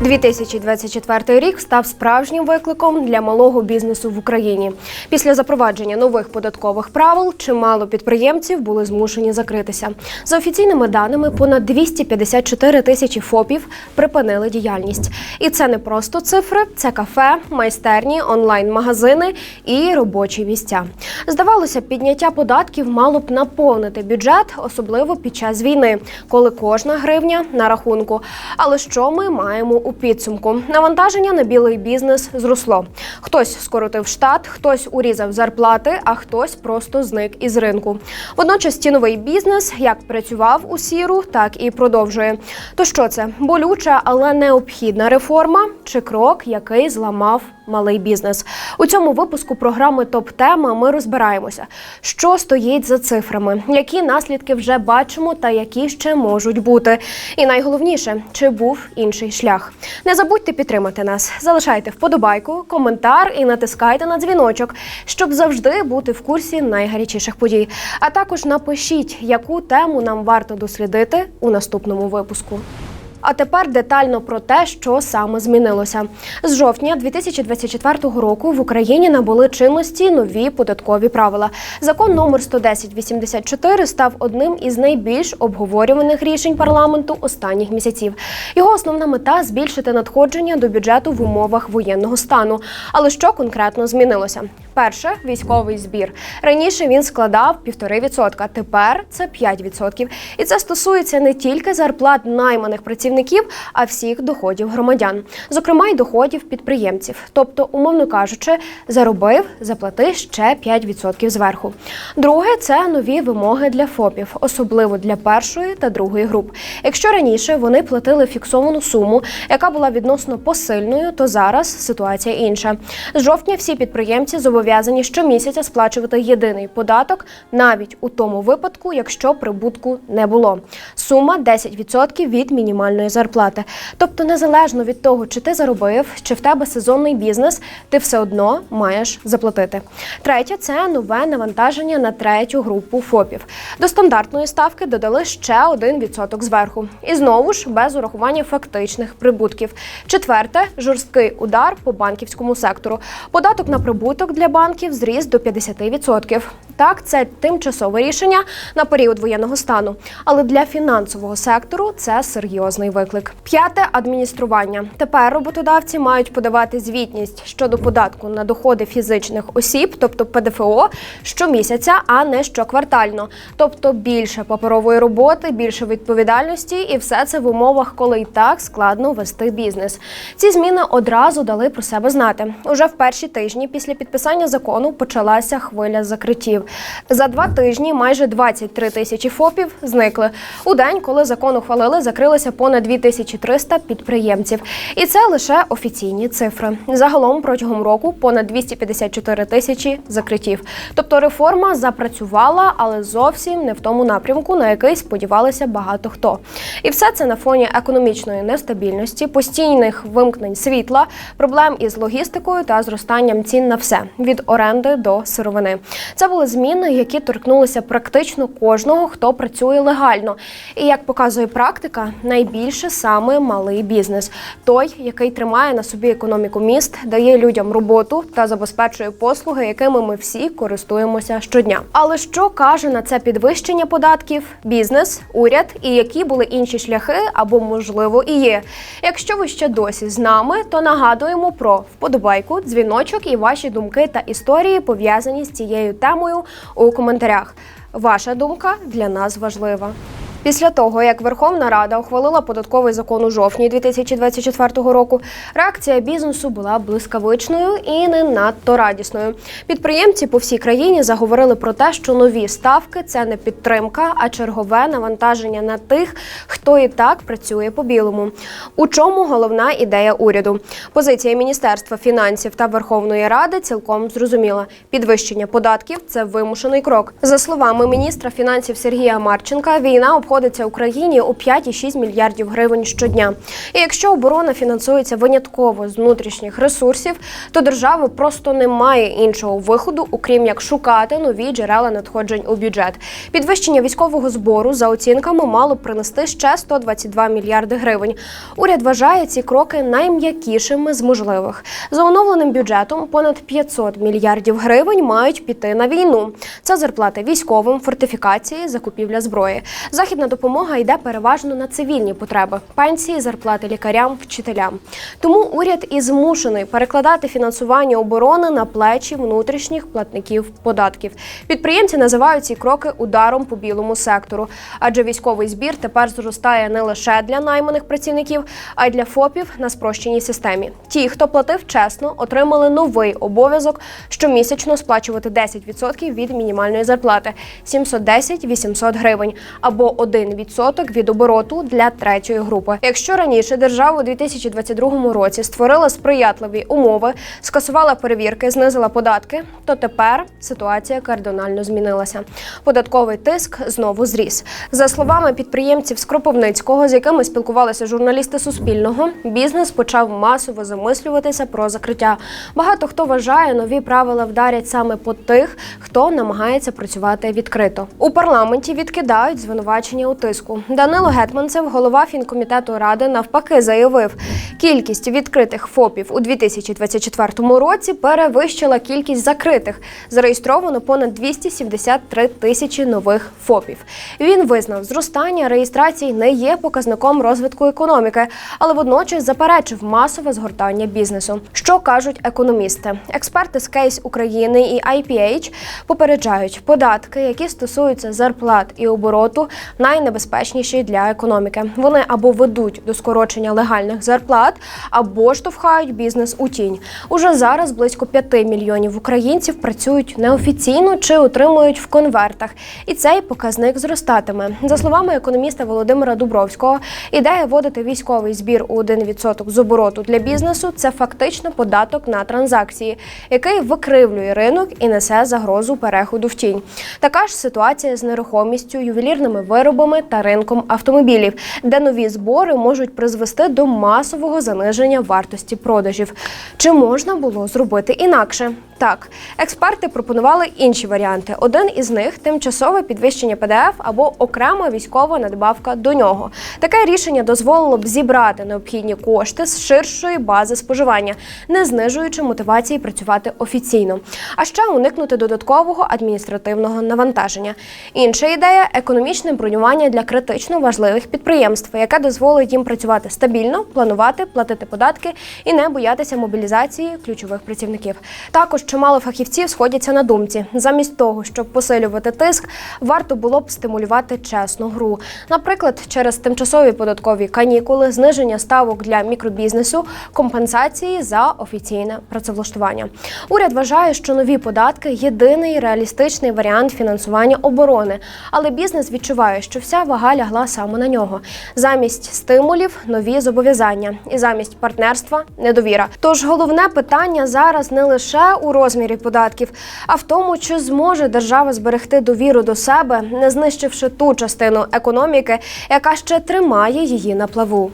2024 рік став справжнім викликом для малого бізнесу в Україні. Після запровадження нових податкових правил чимало підприємців були змушені закритися. За офіційними даними, понад 254 тисячі ФОПів припинили діяльність. І це не просто цифри, це кафе, майстерні, онлайн-магазини і робочі місця. Здавалося, підняття податків мало б наповнити бюджет, особливо під час війни, коли кожна гривня на рахунку. Але що ми маємо у підсумку? Навантаження на білий бізнес зросло. Хтось скоротив штат, хтось урізав зарплати, а хтось просто зник із ринку. Водночас тіновий бізнес як працював у сіру, так і продовжує. То що це болюча, але необхідна реформа чи крок, який зламав малий бізнес? У цьому випуску програми Топ тема ми розбираємося, що стоїть за цифрами, які наслідки вже бачимо та які ще можуть бути. І найголовніше, чи був інший шлях. Не забудьте підтримати нас. Залишайте вподобайку, коментар і натискайте на дзвіночок, щоб завжди бути в курсі найгарячіших подій. А також напишіть, яку тему нам варто дослідити у наступному випуску. А тепер детально про те, що саме змінилося. З жовтня 2024 року в Україні набули чинності нові податкові правила. Закон номер 11084 став одним із найбільш обговорюваних рішень парламенту останніх місяців. Його основна мета збільшити надходження до бюджету в умовах воєнного стану. Але що конкретно змінилося? Перше військовий збір. Раніше він складав 1,5%, тепер це 5%. І це стосується не тільки зарплат найманих працівників, а всіх доходів громадян, зокрема й доходів підприємців. Тобто, умовно кажучи, заробив, заплати ще 5% зверху. Друге це нові вимоги для ФОПів, особливо для першої та другої груп. Якщо раніше вони платили фіксовану суму, яка була відносно посильною, то зараз ситуація інша. З жовтня всі підприємці зобов'язані щомісяця сплачувати єдиний податок, навіть у тому випадку, якщо прибутку не було. Сума 10% від мінімальної зарплати. Тобто, незалежно від того, чи ти заробив, чи в тебе сезонний бізнес, ти все одно маєш заплатити. Третє це нове навантаження на третю групу ФОПів. До стандартної ставки додали ще 1% зверху. І знову ж без урахування фактичних прибутків. Четверте жорсткий удар по банківському сектору. Податок на прибуток для банків зріс до 50%. Так, це тимчасове рішення на період воєнного стану. Але для фінансового сектору це серйозний виклик. П'яте адміністрування. Тепер роботодавці мають подавати звітність щодо податку на доходи фізичних осіб, тобто ПДФО, щомісяця, а не щоквартально. Тобто більше паперової роботи, більше відповідальності, і все це в умовах, коли і так складно вести бізнес. Ці зміни одразу дали про себе знати. Уже в перші тижні після підписання закону почалася хвиля закриттів. За два тижні майже 23 тисячі ФОПів зникли. У день, коли закон ухвалили, закрилися понад 2300 підприємців. І це лише офіційні цифри. Загалом протягом року понад 254 тисячі закриттів. Тобто реформа запрацювала, але зовсім не в тому напрямку, на який сподівалися багато хто. І все це на фоні економічної нестабільності, постійних вимкнень світла, проблем із логістикою та зростанням цін на все від оренди до сировини. Це були зміни, які торкнулися практично кожного, хто працює легально. І як показує практика, найбільше саме малий бізнес, той, який тримає на собі економіку міст, дає людям роботу та забезпечує послуги, якими ми всі користуємося щодня. Але що каже на це підвищення податків, бізнес, уряд і які були інші шляхи або можливо і є? Якщо ви ще досі з нами, то нагадуємо про вподобайку, дзвіночок і ваші думки та історії пов'язані з цією темою у коментарях. Ваша думка для нас важлива. Після того, як Верховна Рада ухвалила податковий закон у жовтні 2024 року, реакція бізнесу була блискавичною і не надто радісною. Підприємці по всій країні заговорили про те, що нові ставки це не підтримка, а чергове навантаження на тих, хто і так працює по білому. У чому головна ідея уряду? Позиція Міністерства фінансів та Верховної Ради цілком зрозуміла: підвищення податків це вимушений крок. За словами міністра фінансів Сергія Марченка, війна обходить обходиться Україні у 5,6 мільярдів гривень щодня. І якщо оборона фінансується винятково з внутрішніх ресурсів, то держави просто немає іншого виходу, окрім як шукати нові джерела надходжень у бюджет. Підвищення військового збору за оцінками мало б принести ще 122 мільярди гривень. Уряд вважає ці кроки найм'якішими з можливих. За оновленим бюджетом понад 500 мільярдів гривень мають піти на війну. Це зарплати військовим, фортифікації, закупівля зброї. Західна допомога йде переважно на цивільні потреби: пенсії, зарплати лікарям, вчителям. Тому уряд і змушений перекладати фінансування оборони на плечі внутрішніх платників податків. Підприємці називають ці кроки ударом по білому сектору, адже військовий збір тепер зростає не лише для найманих працівників, а й для ФОПів на спрощеній системі. Ті, хто платив чесно, отримали новий обов'язок щомісячно сплачувати 10% від мінімальної зарплати 710-800 гривень або 1% від обороту для третьої групи. Якщо раніше держава у 2022 році створила сприятливі умови, скасувала перевірки, знизила податки, то тепер ситуація кардинально змінилася. Податковий тиск знову зріс. За словами підприємців з Кропивницького, з якими спілкувалися журналісти Суспільного, бізнес почав масово замислюватися про закриття. Багато хто вважає, нові правила вдарять саме по тих, хто намагається працювати відкрито. У парламенті відкидають звинувачення у тиску. Данило Гетманцев, голова фінкомітету ради, навпаки, заявив, кількість відкритих ФОПів у 2024 році перевищила кількість закритих. Зареєстровано понад 273 тисячі нових ФОПів. Він визнав, зростання реєстрацій не є показником розвитку економіки, але водночас заперечив масове згортання бізнесу. Що кажуть економісти? Експерти з Кейс України і IPH попереджають, податки, які стосуються зарплат і обороту, найнебезпечніші для економіки. Вони або ведуть до скорочення легальних зарплат, або штовхають бізнес у тінь. Уже зараз близько 5 мільйонів українців працюють неофіційно чи отримують в конвертах, і цей показник зростатиме. За словами економіста Володимира Дубровського, ідея вводити військовий збір у 1% з обороту для бізнесу це фактично податок на транзакції, який викривлює ринок і несе загрозу переходу в тінь. Така ж ситуація з нерухомістю, ювелірними виробами та ринком автомобілів, де нові збори можуть призвести до масового заниження вартості продажів. Чи можна було зробити інакше? Так, експерти пропонували інші варіанти. Один із них тимчасове підвищення ПДФ або окрема військова надбавка до нього. Таке рішення дозволило б зібрати необхідні кошти з ширшої бази споживання, не знижуючи мотивації працювати офіційно, а ще уникнути додаткового адміністративного навантаження. Інша ідея економічне бронювання для критично важливих підприємств, яке дозволить їм працювати стабільно, планувати, платити податки і не боятися мобілізації ключових працівників. Також чимало фахівців сходяться на думці. Замість того, щоб посилювати тиск, варто було б стимулювати чесну гру. Наприклад, через тимчасові податкові канікули, зниження ставок для мікробізнесу, компенсації за офіційне працевлаштування. Уряд вважає, що нові податки єдиний реалістичний варіант фінансування оборони, але бізнес відчуває, що вся вага лягла саме на нього. Замість стимулів нові зобов'язання, і замість партнерства недовіра. Тож головне питання зараз не лише у розмірі податків, а в тому, чи зможе держава зберегти довіру до себе, не знищивши ту частину економіки, яка ще тримає її на плаву.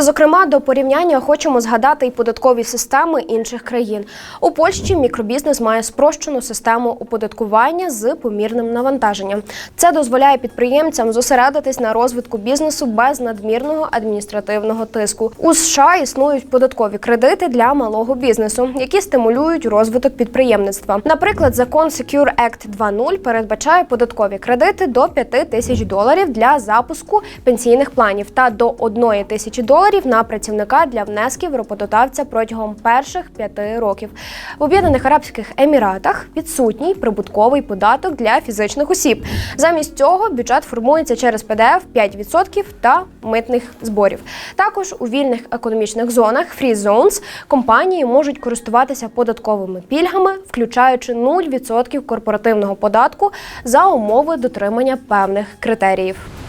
Зокрема, до порівняння хочемо згадати і податкові системи інших країн. У Польщі мікробізнес має спрощену систему оподаткування з помірним навантаженням. Це дозволяє підприємцям зосередитись на розвитку бізнесу без надмірного адміністративного тиску. У США існують податкові кредити для малого бізнесу, які стимулюють розвиток підприємництва. Наприклад, закон Secure Act 2.0 передбачає податкові кредити до 5 тисяч доларів для запуску пенсійних планів та до 1 тисячі доларів на працівника для внесків роботодавця протягом перших п'яти років. В Об'єднаних Арабських Еміратах відсутній прибутковий податок для фізичних осіб. Замість цього бюджет формується через ПДФ 5% та митних зборів. Також у вільних економічних зонах Free Zones компанії можуть користуватися податковими пільгами, включаючи 0% корпоративного податку за умови дотримання певних критеріїв.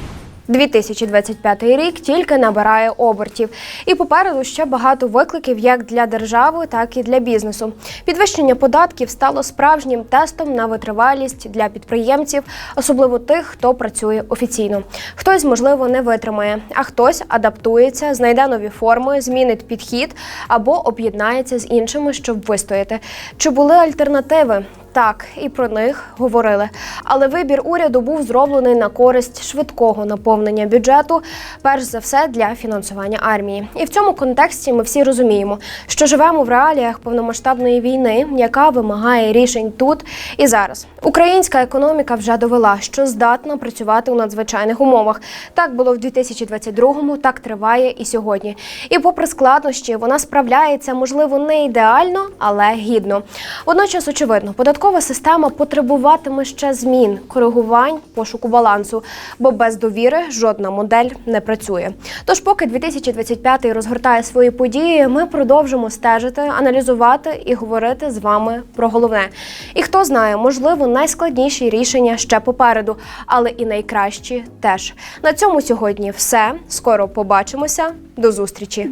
2025 рік тільки набирає обертів, і попереду ще багато викликів як для держави, так і для бізнесу. Підвищення податків стало справжнім тестом на витривалість для підприємців, особливо тих, хто працює офіційно. Хтось, можливо, не витримає, а хтось адаптується, знайде нові форми, змінить підхід або об'єднається з іншими, щоб вистояти. Чи були альтернативи? Так, і про них говорили. Але вибір уряду був зроблений на користь швидкого наповнення бюджету, перш за все для фінансування армії. І в цьому контексті ми всі розуміємо, що живемо в реаліях повномасштабної війни, яка вимагає рішень тут і зараз. Українська економіка вже довела, що здатна працювати у надзвичайних умовах. Так було в 2022-му, так триває і сьогодні. І попри складнощі, вона справляється, можливо, не ідеально, але гідно. Водночас, очевидно, податкова система потребуватиме ще змін, коригувань, пошуку балансу, бо без довіри жодна модель не працює. Тож, поки 2025 розгортає свої події, ми продовжимо стежити, аналізувати і говорити з вами про головне. І хто знає, можливо, найскладніші рішення ще попереду, але і найкращі теж. На цьому сьогодні все. Скоро побачимося. До зустрічі.